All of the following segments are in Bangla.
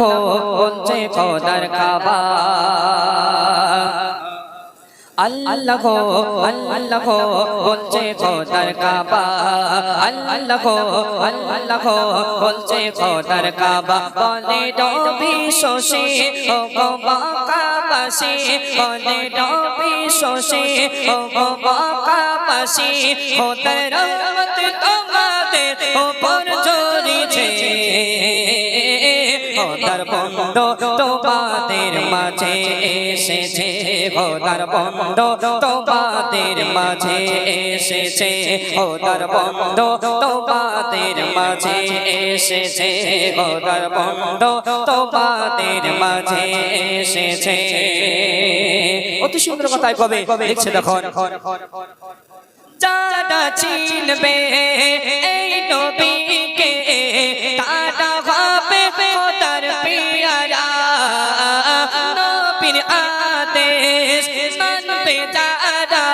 খো বলছে খোদার কাবা আল্লাহ আল্লাহ বলছে খোদার কাবা আল্লাহ আল্লাহ বলছে খোদার কাবা বলে ডবি শোষে ও গো বাকাবাসি। বলে ডবি শোষে ও গো বাকাবাসি। খোদার রহমত তোমাদের উপর বন্ধ তোমাদের মাঝে এসেছে, খোদার বন্ধ তোমাদের মাঝে এসেছে, খোদার বন্ধ তোমাদের মাঝে এসেছে, খোদার বন্ধ তোমাদের মাঝে এসেছে। অতি সুন্দর কথাই কবে? লিখছে দেখো যারা চিনবে, এই নবীকে নবীর আদেশ, মানবে যারা,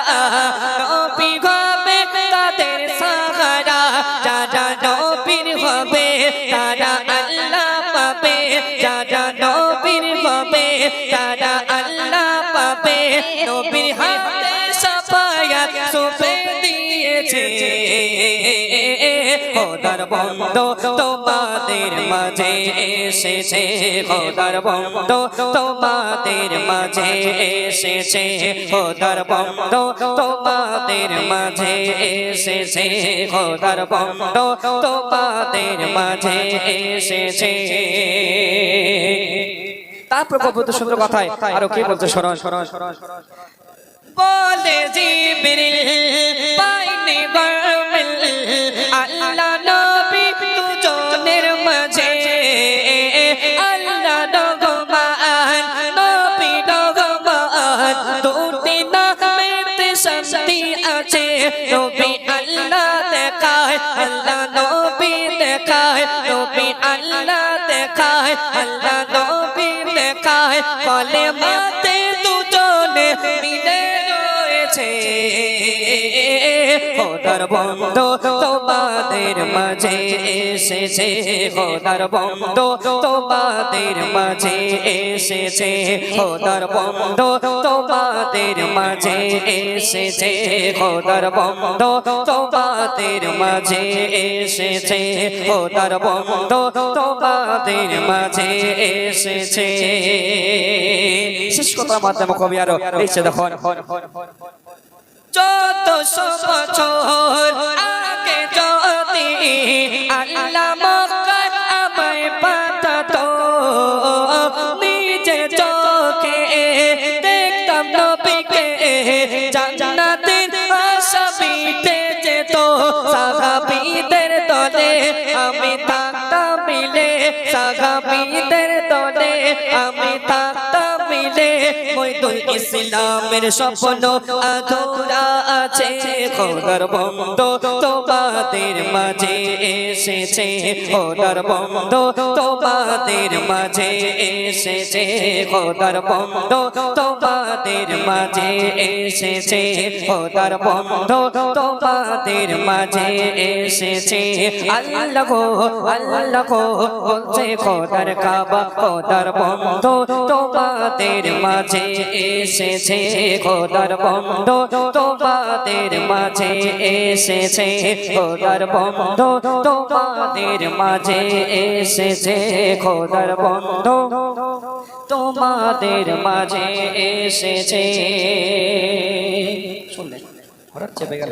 নবী হবে তাদের সাহারা। যারা নবীর হবে, তারা আল্লাহ পাবে। যারা নবীর হবে, তারা আল্লাহ পাবে। নবীর হাতে খোদার বন্ধ, তোমাদের মাঝে এসেছে। খোদার বন্ধ, তোমাদের মাঝে এসেছে। খোদার বন্ধ, তোমাদের মাঝে এসেছে। খোদার বন্ধ, তোমাদের মাঝে এসেছে। তারপর কথায় আরও কি বলছে শরণ শরণ শরণ বলে জিবরিল, পাইনি গরমিল। আল্লাহ নবী দুজনের মাঝে, আল্লাহ রহমান নবী রহমান দুটি নামেতে শান্তি আছে, নবী আল্লাহ দেখায়, আল্লাহ নবী দেখায়, নবী আল্লাহ দেখায়, আল্লাহ নবী দেখায়। কলে মাতে খোদার বন্ধ, তোমাদের মাঝে এসেছে খোদার বন্ধ, তোমাদের মাঝে এসেছে খোদার বন্ধ, তোমাদের মাঝে এসেছে খোদার বন্ধ, তোমাদের মাঝে এসেছে খোদার বন্ধ, তোমাদের মাঝে এসেছে। শেষ কথার মাধ্যমে কবি আরও লিখছে দেখো চোদ্দশো বছর আগে যদি আল্লাহ মক্কার আমায় পাঠাতো, নিজে চোখে দেখতাম নবীকে জান্নাতের আশাবিতে যেত। সাহাবীদের দলে আমি থাকতাম মিলে, সাহাবীদের দলে আমি ইসলামের স্বপ্ন আধুরা আছে, খোদার বন্ধ তোমাদের মাঝে এসেছে, খোদার বন্ধ তোমাদের মাঝে এসেছে, খোদার বন্ধ তোমাদের মাঝে এসেছে, খোদার বন্ধ তোমাদের মাঝে এসেছে। আল্লাহ গো আল্লাহ গো, বলছে খোদার কাবা, খোদার বন্ধ তোমাদের মাঝে এসেছে, খোদার বন্ধ, তোমাদের মাঝে এসেছে, খোদার বন্ধ, তোমাদের মাঝে এসেছে, খোদার বন্ধ, তোমাদের মাঝে এসেছে। শুনলেন? হঠাৎ চেপে গেল।